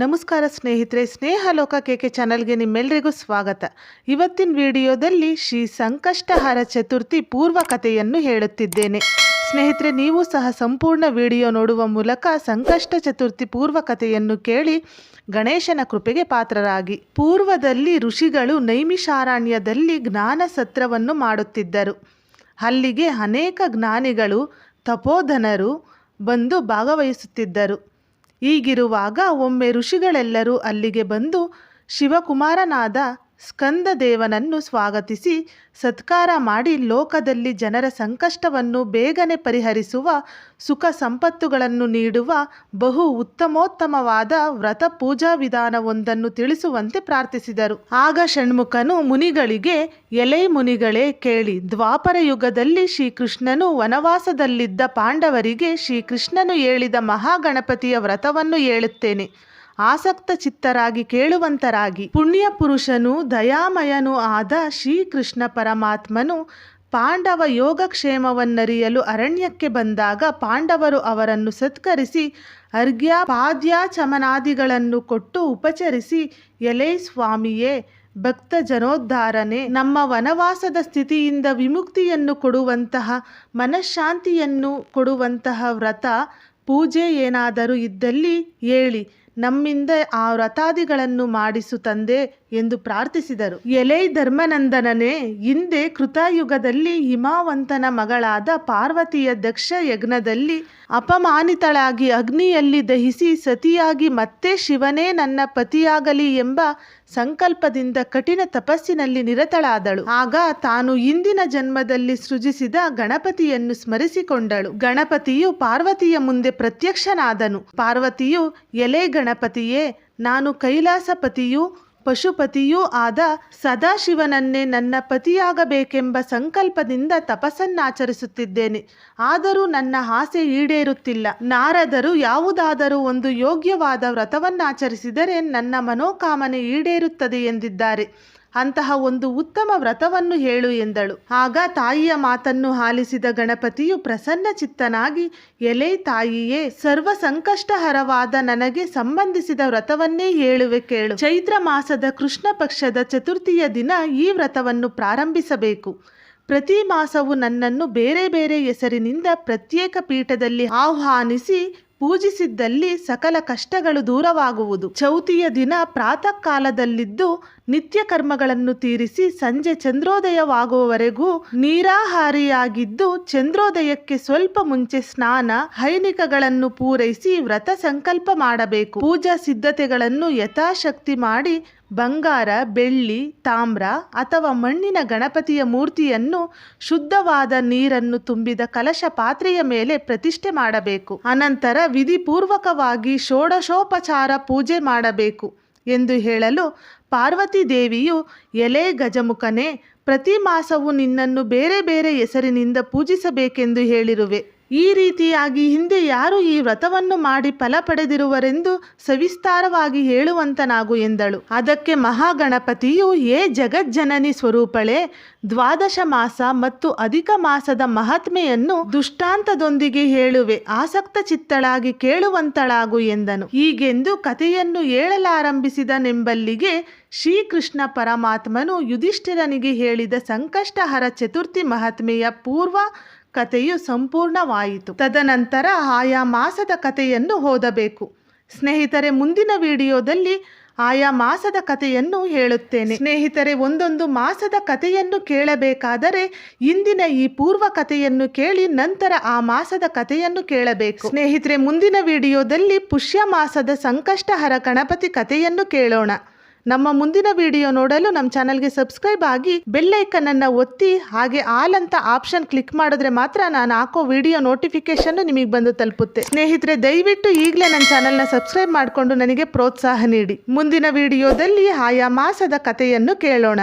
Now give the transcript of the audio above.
ನಮಸ್ಕಾರ ಸ್ನೇಹಿತರೆ ಸ್ನೇಹ ಲೋಕ ಕೆ ಚಾನಲ್ಗೆ ನಿಮ್ಮೆಲ್ಲರಿಗೂ ಸ್ವಾಗತ. ಇವತ್ತಿನ ವಿಡಿಯೋದಲ್ಲಿ ಶ್ರೀ ಸಂಕಷ್ಟಹಾರ ಚತುರ್ಥಿ ಪೂರ್ವ ಕಥೆಯನ್ನು ಹೇಳುತ್ತಿದ್ದೇನೆ. ಸ್ನೇಹಿತರೆ, ನೀವು ಸಹ ಸಂಪೂರ್ಣ ವಿಡಿಯೋ ನೋಡುವ ಮೂಲಕ ಸಂಕಷ್ಟ ಚತುರ್ಥಿ ಪೂರ್ವ ಕಥೆಯನ್ನು ಕೇಳಿ ಗಣೇಶನ ಕೃಪೆಗೆ ಪಾತ್ರರಾಗಿ. ಪೂರ್ವದಲ್ಲಿ ಋಷಿಗಳು ನೈಮಿಷಾರಣ್ಯದಲ್ಲಿ ಜ್ಞಾನ ಸತ್ರವನ್ನು ಮಾಡುತ್ತಿದ್ದರು. ಅಲ್ಲಿಗೆ ಅನೇಕ ಜ್ಞಾನಿಗಳು, ತಪೋಧನರು ಬಂದು ಭಾಗವಹಿಸುತ್ತಿದ್ದರು. ಹೀಗಿರುವಾಗ ಒಮ್ಮೆ ಋಷಿಗಳೆಲ್ಲರೂ ಅಲ್ಲಿಗೆ ಬಂದು ಶಿವಕುಮಾರನಾದ ಸ್ಕಂದದೇವನನ್ನು ಸ್ವಾಗತಿಸಿ ಸತ್ಕಾರ ಮಾಡಿ ಲೋಕದಲ್ಲಿ ಜನರ ಸಂಕಷ್ಟವನ್ನು ಬೇಗನೆ ಪರಿಹರಿಸುವ ಸುಖ ಸಂಪತ್ತುಗಳನ್ನು ನೀಡುವ ಬಹು ಉತ್ತಮೋತ್ತಮವಾದ ವ್ರತ ಪೂಜಾ ವಿಧಾನವೊಂದನ್ನು ತಿಳಿಸುವಂತೆ ಪ್ರಾರ್ಥಿಸಿದರು. ಆಗ ಷಣ್ಮುಖನು ಮುನಿಗಳಿಗೆ, ಎಲೈ ಮುನಿಗಳೇ ಕೇಳಿ, ದ್ವಾಪರ ಯುಗದಲ್ಲಿ ಶ್ರೀಕೃಷ್ಣನು ವನವಾಸದಲ್ಲಿದ್ದ ಪಾಂಡವರಿಗೆ ಶ್ರೀಕೃಷ್ಣನು ಹೇಳಿದ ಮಹಾಗಣಪತಿಯ ವ್ರತವನ್ನು ಹೇಳುತ್ತೇನೆ. ಆಸಕ್ತ ಚಿತ್ತರಾಗಿ ಕೇಳುವಂತರಾಗಿ. ಪುಣ್ಯ ಪುರುಷನು, ದಯಾಮಯನೂ ಆದ ಶ್ರೀಕೃಷ್ಣ ಪರಮಾತ್ಮನು ಪಾಂಡವ ಯೋಗಕ್ಷೇಮವನ್ನರಿಯಲು ಅರಣ್ಯಕ್ಕೆ ಬಂದಾಗ ಪಾಂಡವರು ಅವರನ್ನು ಸತ್ಕರಿಸಿ ಅರ್ಘ್ಯ ಪಾದ್ಯ ಚಮನಾದಿಗಳನ್ನು ಕೊಟ್ಟು ಉಪಚರಿಸಿ, ಎಲೈ ಸ್ವಾಮಿಯೇ ಭಕ್ತ ಜನೋದ್ಧಾರನೆ ನಮ್ಮ ವನವಾಸದ ಸ್ಥಿತಿಯಿಂದ ವಿಮುಕ್ತಿಯನ್ನು ಕೊಡುವಂತಹ, ಮನಃಶಾಂತಿಯನ್ನು ಕೊಡುವಂತಹ ವ್ರತ, ಪೂಜೆ ಏನಾದರೂ ಇದ್ದಲ್ಲಿ ಹೇಳಿ. ನಮ್ಮಿಂದ ಆ ವ್ರತಾದಿಗಳನ್ನು ಮಾಡಿಸು ತಂದೆ ಎಂದು ಪ್ರಾರ್ಥಿಸಿದರು. ಎಲೈ ಧರ್ಮನಂದನನೇ, ಹಿಂದೆ ಕೃತಯುಗದಲ್ಲಿ ಹಿಮಾವಂತನ ಮಗಳಾದ ಪಾರ್ವತಿಯ ದಕ್ಷ ಯಜ್ಞದಲ್ಲಿ ಅಪಮಾನಿತಳಾಗಿ ಅಗ್ನಿಯಲ್ಲಿ ದಹಿಸಿ ಸತಿಯಾಗಿ ಮತ್ತೆ ಶಿವನೇ ನನ್ನ ಪತಿಯಾಗಲಿ ಎಂಬ ಸಂಕಲ್ಪದಿಂದ ಕಠಿಣ ತಪಸ್ಸಿನಲ್ಲಿ ನಿರತಳಾದಳು. ಆಗ ತಾನು ಇಂದಿನ ಜನ್ಮದಲ್ಲಿ ಸೃಜಿಸಿದ ಗಣಪತಿಯನ್ನು ಸ್ಮರಿಸಿಕೊಂಡಳು. ಗಣಪತಿಯು ಪಾರ್ವತಿಯ ಮುಂದೆ ಪ್ರತ್ಯಕ್ಷನಾದನು. ಪಾರ್ವತಿಯು, ಎಲೆ ಗಣಪತಿಯೇ, ನಾನು ಕೈಲಾಸಪತಿಯೂ ಪಶುಪತಿಯೂ ಆದ ಸದಾಶಿವನನ್ನೇ ನನ್ನ ಪತಿಯಾಗಬೇಕೆಂಬ ಸಂಕಲ್ಪದಿಂದ ತಪಸ್ಸನ್ನಾಚರಿಸುತ್ತಿದ್ದೇನೆ. ಆದರೂ ನನ್ನ ಆಸೆ ಈಡೇರುತ್ತಿಲ್ಲ. ನಾರದರು ಯಾವುದಾದರೂ ಒಂದು ಯೋಗ್ಯವಾದ ವ್ರತವನ್ನಾಚರಿಸಿದರೆ ನನ್ನ ಮನೋಕಾಮನೆ ಈಡೇರುತ್ತದೆ ಎಂದಿದ್ದಾರೆ. ಅಂತಹ ಒಂದು ಉತ್ತಮ ವ್ರತವನ್ನು ಹೇಳು ಎಂದಳು. ಆಗ ತಾಯಿಯ ಮಾತನ್ನು ಆಲಿಸಿದ ಗಣಪತಿಯು ಪ್ರಸನ್ನ ಚಿತ್ತನಾಗಿ ಎಲೆ ತಾಯಿಯೇ ಸರ್ವ ಸಂಕಷ್ಟಹರವಾದ ನನಗೆ ಸಂಬಂಧಿಸಿದ ವ್ರತವನ್ನೇ ಹೇಳುವೆ ಕೇಳು. ಚೈತ್ರ ಮಾಸದ ಕೃಷ್ಣ ಪಕ್ಷದ ಚತುರ್ಥಿಯ ದಿನ ಈ ವ್ರತವನ್ನು ಪ್ರಾರಂಭಿಸಬೇಕು. ಪ್ರತಿ ಮಾಸವು ನನ್ನನ್ನು ಬೇರೆ ಬೇರೆ ಹೆಸರಿನಿಂದ ಪ್ರತ್ಯೇಕ ಪೀಠದಲ್ಲಿ ಆಹ್ವಾನಿಸಿ, ಪೂಜಿಸಿದ್ದಲ್ಲಿ ಸಕಲ ಕಷ್ಟಗಳು ದೂರವಾಗುವುದು. ಚೌತಿಯ ದಿನ ಪ್ರಾತಃ ಕಾಲದಲ್ಲಿದ್ದು ನಿತ್ಯ ಕರ್ಮಗಳನ್ನು ತೀರಿಸಿ ಸಂಜೆ ಚಂದ್ರೋದಯವಾಗುವವರೆಗೂ ನೀರಾಹಾರಿಯಾಗಿದ್ದು ಚಂದ್ರೋದಯಕ್ಕೆ ಸ್ವಲ್ಪ ಮುಂಚೆ ಸ್ನಾನ, ಹೈನಿಕಗಳನ್ನು ಪೂರೈಸಿ ವ್ರತ ಸಂಕಲ್ಪ ಮಾಡಬೇಕು. ಪೂಜಾ ಸಿದ್ಧತೆಗಳನ್ನು ಯಥಾಶಕ್ತಿ ಮಾಡಿ ಬಂಗಾರ, ಬೆಳ್ಳಿ, ತಾಮ್ರ ಅಥವಾ ಮಣ್ಣಿನ ಗಣಪತಿಯ ಮೂರ್ತಿಯನ್ನು ಶುದ್ಧವಾದ ನೀರನ್ನು ತುಂಬಿದ ಕಲಶ ಪಾತ್ರೆಯ ಮೇಲೆ ಪ್ರತಿಷ್ಠೆ ಮಾಡಬೇಕು. ಅನಂತರ ವಿಧಿಪೂರ್ವಕವಾಗಿ ಷೋಡಶೋಪಚಾರ ಪೂಜೆ ಮಾಡಬೇಕು. ಎಂದು ಹೇಳಲು ಪಾರ್ವತಿ ದೇವಿಯು ಎಲೆ ಗಜಮುಖನೇ ಪ್ರತಿ ಮಾಸವೂ ನಿನ್ನನ್ನು ಬೇರೆ ಬೇರೆ ಹೆಸರಿನಿಂದ ಪೂಜಿಸಬೇಕೆಂದು ಹೇಳಿರುವೆ. ಈ ರೀತಿಯಾಗಿ ಹಿಂದೆ ಯಾರು ಈ ವ್ರತವನ್ನು ಮಾಡಿ ಫಲ ಪಡೆದಿರುವರೆಂದು ಸವಿಸ್ತಾರವಾಗಿ ಹೇಳುವಂತನಾಗು ಎಂದಳು. ಅದಕ್ಕೆ ಮಹಾಗಣಪತಿಯು, ಏ ಜಗಜ್ಜನನಿ ಸ್ವರೂಪಳೆ, ದ್ವಾದಶ ಮಾಸ ಮತ್ತು ಅಧಿಕ ಮಾಸದ ಮಹಾತ್ಮೆಯನ್ನು ದುಷ್ಟಾಂತದೊಂದಿಗೆ ಹೇಳುವೆ, ಆಸಕ್ತ ಚಿತ್ತಳಾಗಿ ಕೇಳುವಂತಳಾಗು ಎಂದನು. ಹೀಗೆಂದು ಕಥೆಯನ್ನು ಹೇಳಲಾರಂಭಿಸಿದನೆಂಬಲ್ಲಿಗೆ ಶ್ರೀಕೃಷ್ಣ ಪರಮಾತ್ಮನು ಯುಧಿಷ್ಠಿರನಿಗೆ ಹೇಳಿದ ಸಂಕಷ್ಟಹರ ಚತುರ್ಥಿ ಮಹಾತ್ಮೆಯ ಪೂರ್ವ ಕಥೆಯು ಸಂಪೂರ್ಣವಾಯಿತು. ತದನಂತರ ಆಯಾ ಮಾಸದ ಕಥೆಯನ್ನು ಓದಬೇಕು. ಸ್ನೇಹಿತರೆ, ಮುಂದಿನ ವಿಡಿಯೋದಲ್ಲಿ ಆಯಾ ಮಾಸದ ಕಥೆಯನ್ನು ಹೇಳುತ್ತೇನೆ. ಸ್ನೇಹಿತರೆ, ಒಂದೊಂದು ಮಾಸದ ಕಥೆಯನ್ನು ಕೇಳಬೇಕಾದರೆ ಇಂದಿನ ಈ ಪೂರ್ವ ಕಥೆಯನ್ನು ಕೇಳಿ ನಂತರ ಆ ಮಾಸದ ಕಥೆಯನ್ನು ಕೇಳಬೇಕು. ಸ್ನೇಹಿತರೆ, ಮುಂದಿನ ವಿಡಿಯೋದಲ್ಲಿ ಪುಷ್ಯ ಮಾಸದ ಸಂಕಷ್ಟಹರ ಗಣಪತಿ ಕಥೆಯನ್ನು ಕೇಳೋಣ. ನಮ್ಮ ಮುಂದಿನ ವಿಡಿಯೋ ನೋಡಲು ನಮ್ಮ ಚಾನಲ್ಗೆ ಸಬ್ಸ್ಕ್ರೈಬ್ ಆಗಿ ಬೆಲ್ಲೈಕನ್ ಅನ್ನು ಒತ್ತಿ ಹಾಗೆ ಆಲ್ ಅಂತ ಆಪ್ಷನ್ ಕ್ಲಿಕ್ ಮಾಡಿದ್ರೆ ಮಾತ್ರ ನಾನು ಹಾಕೋ ವಿಡಿಯೋ ನೋಟಿಫಿಕೇಶನ್ ನಿಮಗೆ ಬಂದು ತಲುಪುತ್ತೆ. ಸ್ನೇಹಿತರೆ, ದಯವಿಟ್ಟು ಈಗಲೇ ನನ್ನ ಚಾನಲ್ನ ಸಬ್ಸ್ಕ್ರೈಬ್ ಮಾಡಿಕೊಂಡು ನನಗೆ ಪ್ರೋತ್ಸಾಹ ನೀಡಿ. ಮುಂದಿನ ವಿಡಿಯೋದಲ್ಲಿ ಆಯಾ ಮಾಸದ ಕಥೆಯನ್ನು ಕೇಳೋಣ.